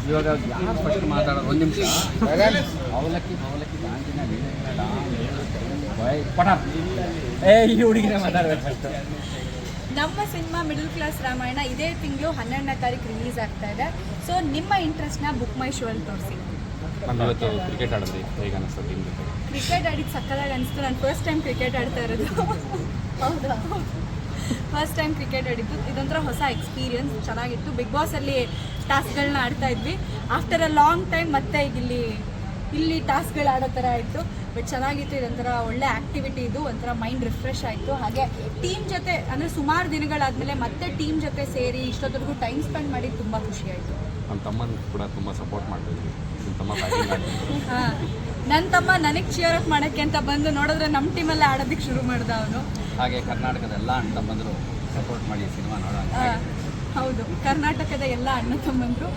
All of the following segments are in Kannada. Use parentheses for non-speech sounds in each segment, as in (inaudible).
ಇವಾಗ ಯಾರು ಫಸ್ಟ್ ಮಾತಾಡೋದು? ಒಂದು ನಿಮಿಷ. ಅವಲಕ್ಕಿ ಅವಲಕ್ಕಿ ಗಾಂಜಿನ ಪಟ. ಏ ಈ ಹುಡುಗಿನ ಮಾತಾಡ್ಬೇಕು ಫಸ್ಟ್ ನಮ್ಮ ಸಿನಿಮಾ ಮಿಡಲ್ ಕ್ಲಾಸ್ ರಾಮಾಯಣ ಇದೇ ತಿಂಗಳು ಹನ್ನೆರಡನೇ ತಾರೀಕು ರಿಲೀಸ್ ಆಗ್ತಾ ಇದೆ. ಸೊ ನಿಮ್ಮ ಇಂಟ್ರೆಸ್ಟ್ನ ಬುಕ್ ಮೈ ಶೋ ಅಲ್ಲಿ ತೋರಿಸಿ. ಇವತ್ತು ಕ್ರಿಕೆಟ್ ಆಡಿದ್ರಿ ಹೇಗೆ ಅನಿಸ್ತು ಟೀಮ್ ಜೊತೆ? ಕ್ರಿಕೆಟ್ ಆಡಿದ್ದು ಸಕ್ಕದಾಗಿ ಅನಿಸ್ತು. ನಾನು ಫಸ್ಟ್ ಟೈಮ್ ಕ್ರಿಕೆಟ್ ಆಡ್ತಾ ಇರೋದು. ಹೌದಾ? ಫಸ್ಟ್ ಟೈಮ್ ಕ್ರಿಕೆಟ್ ಆಡಿದ್ದು. ಇದೊಂಥರ ಹೊಸ ಎಕ್ಸ್ಪೀರಿಯನ್ಸ್ ಚೆನ್ನಾಗಿತ್ತು. ಬಿಗ್ ಬಾಸಲ್ಲಿ ಟಾಸ್ಕ್ಗಳನ್ನ ಆಡ್ತಾ ಇದ್ವಿ. ಆಫ್ಟರ್ ಅ ಲಾಂಗ್ ಟೈಮ್ ಮತ್ತೆ ಈಗ ಇಲ್ಲಿ ಇಲ್ಲಿ ಟಾಸ್ಕ್ಗಳು ಆಡೋ ಥರ ಆಯಿತು. ಬಟ್ ಚೆನ್ನಾಗಿತ್ತು. ಇದೊಂಥರ ಒಳ್ಳೆ ಆ್ಯಕ್ಟಿವಿಟಿ ಇದು. ಒಂಥರ ಮೈಂಡ್ ರಿಫ್ರೆಶ್ ಆಯಿತು. ಹಾಗೆ ಟೀಮ್ ಜೊತೆ ಅಂದರೆ ಸುಮಾರು ದಿನಗಳಾದಮೇಲೆ ಮತ್ತೆ ಟೀಮ್ ಜೊತೆ ಸೇರಿ ಇಷ್ಟೊತ್ತರೆಗೂ ಟೈಮ್ ಸ್ಪೆಂಡ್ ಮಾಡಿ ತುಂಬ ಖುಷಿ ಆಯಿತು. ನಮ್ಮ ತಮ್ಮನ ಕೂಡ ತುಂಬ ಸಪೋರ್ಟ್ ಮಾಡ್ತಿದ್ವಿ ತಮ್ಮ (laughs) ಹಾಂ. ನನ್ನ ತಮ್ಮ ನನಗೆ ಚಿಯರ್ ಅಪ್ ಮಾಡೋಕ್ಕೆ ಅಂತ ಬಂದು ನೋಡಿದ್ರೆ ನಮ್ಮ ಟೀಮಲ್ಲೇ ಆಡೋದಕ್ಕೆ ಶುರು ಮಾಡ್ದ ಅವನು. ಹಾಗೆ ಕರ್ನಾಟಕದ ಎಲ್ಲ ಅಣ್ಣ ತಮ್ಮಂದರು ಸಪೋರ್ಟ್ ಮಾಡಿ ಸಿನಿಮಾ ನೋಡೋಣ. ಹೌದು. ಕರ್ನಾಟಕದ ಎಲ್ಲ ಅಣ್ಣ ತಮ್ಮಂದರು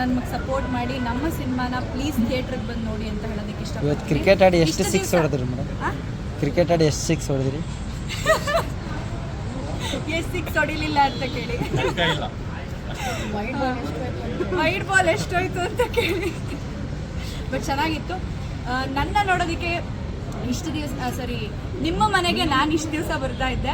ನಮಗೆ ಸಪೋರ್ಟ್ ಮಾಡಿ ನಮ್ಮ ಸಿನಿಮಾನ ಪ್ಲೀಸ್ ಥಿಯೇಟ್ರಿಗೆ ಬಂದು ನೋಡಿ ಅಂತ ಹೇಳೋದಕ್ಕೆ ಇಷ್ಟ ಇವತ್ತು ಕ್ರಿಕೆಟ್ ಆಡಿ ಎಷ್ಟು ಸಿಕ್ಸ್ ಹೊಡೆದ್ರಿ ಮೇಡಮ್? ಕ್ರಿಕೆಟ್ ಆಡಿ ಎಷ್ಟು ಸಿಕ್ಸ್ ಹೊಡೆದ್ರಿ? (laughs) ಎಷ್ಟು ಸಿಕ್ಸ್ ಹೊಡಿಲಿಲ್ಲ ಅಂತ ಕೇಳಿ. ವೈಡ್ ಬಾಲ್ ಎಷ್ಟೋಯ್ತು ಅಂತ ಕೇಳಿ. ಬಟ್ ಚೆನ್ನಾಗಿತ್ತು. ನನ್ನ ನೋಡೋದಕ್ಕೆ ಇಷ್ಟು ದಿವಸ ಸಾರಿ, ನಿಮ್ಮ ಮನೆಗೆ ನಾನು ಇಷ್ಟು ದಿವಸ ಬರ್ತಾ ಇದ್ದೆ.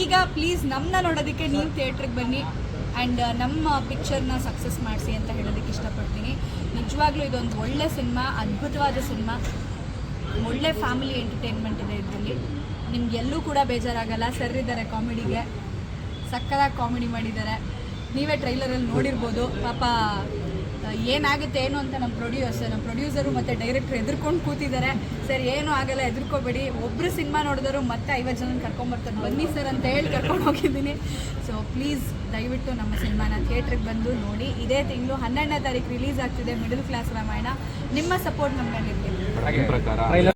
ಈಗ ಪ್ಲೀಸ್ ನಮ್ಮನ್ನ ನೋಡೋದಕ್ಕೆ ನೀವು ಥಿಯೇಟ್ರಿಗೆ ಬನ್ನಿ ಆ್ಯಂಡ್ ನಮ್ಮ ಪಿಕ್ಚರ್ನ ಸಕ್ಸಸ್ ಮಾಡಿಸಿ ಅಂತ ಹೇಳೋದಕ್ಕೆ ಇಷ್ಟಪಡ್ತೀನಿ. ನಿಜವಾಗ್ಲೂ ಇದೊಂದು ಒಳ್ಳೆ ಸಿನಿಮಾ ಅದ್ಭುತವಾದ ಸಿನಿಮಾ ಒಳ್ಳೆ ಫ್ಯಾಮಿಲಿ ಎಂಟರ್ಟೈನ್ಮೆಂಟ್ ಇದೆ ಇದರಲ್ಲಿ. ನಿಮ್ಗೆ ಎಲ್ಲೂ ಕೂಡ ಬೇಜಾರಾಗಲ್ಲ ಸರ್ ಇದ್ದಾರೆ ಕಾಮಿಡಿಗೆ ಸಕ್ಕದಾಗಿ ಕಾಮಿಡಿ ಮಾಡಿದ್ದಾರೆ. ನೀವೇ ಟ್ರೈಲರಲ್ಲಿ ನೋಡಿರ್ಬೋದು. ಪಾಪ ಏನಾಗುತ್ತೆ, ಏನು ಅಂತ ನಮ್ಮ ಪ್ರೊಡ್ಯೂಸರ್ ನಮ್ಮ ಪ್ರೊಡ್ಯೂಸರು ಮತ್ತು ಡೈರೆಕ್ಟ್ರ್ ಎದುರ್ಕೊಂಡು ಕೂತಿದ್ದಾರೆ. ಸರ್, ಏನು ಆಗಲ್ಲ, ಎದುರ್ಕೋಬೇಡಿ. ಒಬ್ಬರು ಸಿನಿಮಾ ನೋಡಿದ್ರು ಮತ್ತೆ ಐವತ್ತು ಜನ ಕರ್ಕೊಂಬರ್ತಾರೆ ಬನ್ನಿ ಸರ್ ಅಂತ ಹೇಳಿ ಕರ್ಕೊಂಡು ಹೋಗಿದ್ದೀನಿ. ಸೊ ಪ್ಲೀಸ್ ದಯವಿಟ್ಟು ನಮ್ಮ ಸಿನಿಮಾನ ಥಿಯೇಟ್ರಿಗೆ ಬಂದು ನೋಡಿ. ಇದೇ ತಿಂಗಳು ಹನ್ನೆರಡನೇ ತಾರೀಕು ರಿಲೀಸ್ ಆಗ್ತಿದೆ ಮಿಡಲ್ ಕ್ಲಾಸ್ ರಾಮಾಯಣ. ನಿಮ್ಮ ಸಪೋರ್ಟ್ ನಮ್ಮ ಮೇಲೆ